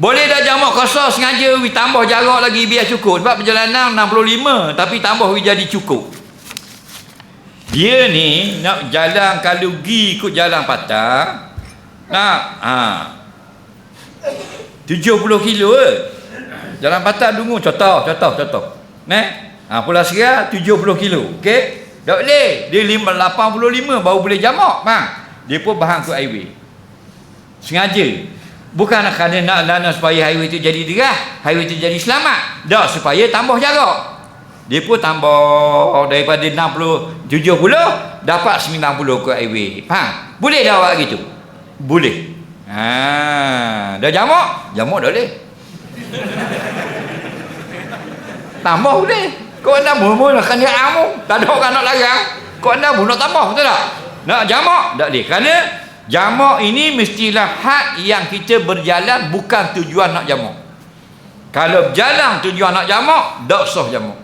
Boleh dah jamak kosong sengaja we tambah jarak lagi biar cukup. Sebab perjalanan 65 tapi tambah we jadi cukup. Dia ni nak jalan kalau pergi ikut jalan patah. Nak ha. 70 kilo ke? Jalan patah dungu contoh, contoh, contoh. Neh. Ha, Pulau Seria 70 kilo. Okey? Tak boleh. Dia 5, 85 baru boleh jamak. Bang. Dia pun bahan ke highway. Sengaja. Bukan kerana nak lana supaya highway tu jadi derah, highway tu jadi selamat. Dah supaya tambah jarak. Dia pun tambah daripada 60 70 dapat 90 ke highway. Faham? Boleh dah awak gitu? Boleh. Ha, dah jamak? Jamak dah boleh. Tambah boleh. Kau anda mula nak kena amu. Tak ada orang nak larang. Kau anda pun nak tambah, betul tak? Nak jamak? Tak boleh. Kerana jamak ini mestilah hak yang kita berjalan bukan tujuan nak jamak. Kalau berjalan tujuan nak jamak, tak sah jamak.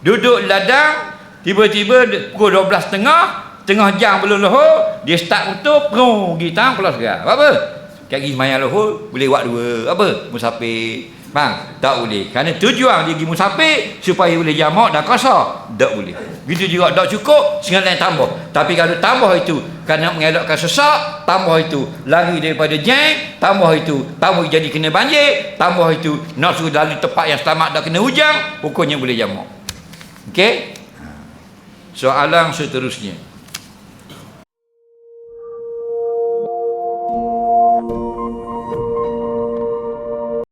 Duduk ladang, tiba-tiba pukul 12 tengah, jam belum lohor, dia start motor, perung pergi tang pulau segar. Apa? Kat pergi semayang lohor, boleh buat dua. Apa? Musafir. Bang, tak boleh. Kerana tujuan dia pergi musafir supaya boleh jamak dan kosong. Tak boleh. Begitu juga tak cukup, sengaja lain tambah. Tapi kalau tambah itu kerana mengelakkan sesak, tambah itu lari daripada jeng, tambah itu tambah jadi kena banjir, tambah itu nak suruh lalu tempat yang selamat dah kena hujan, hukumnya boleh jamak. Okey? Soalan seterusnya.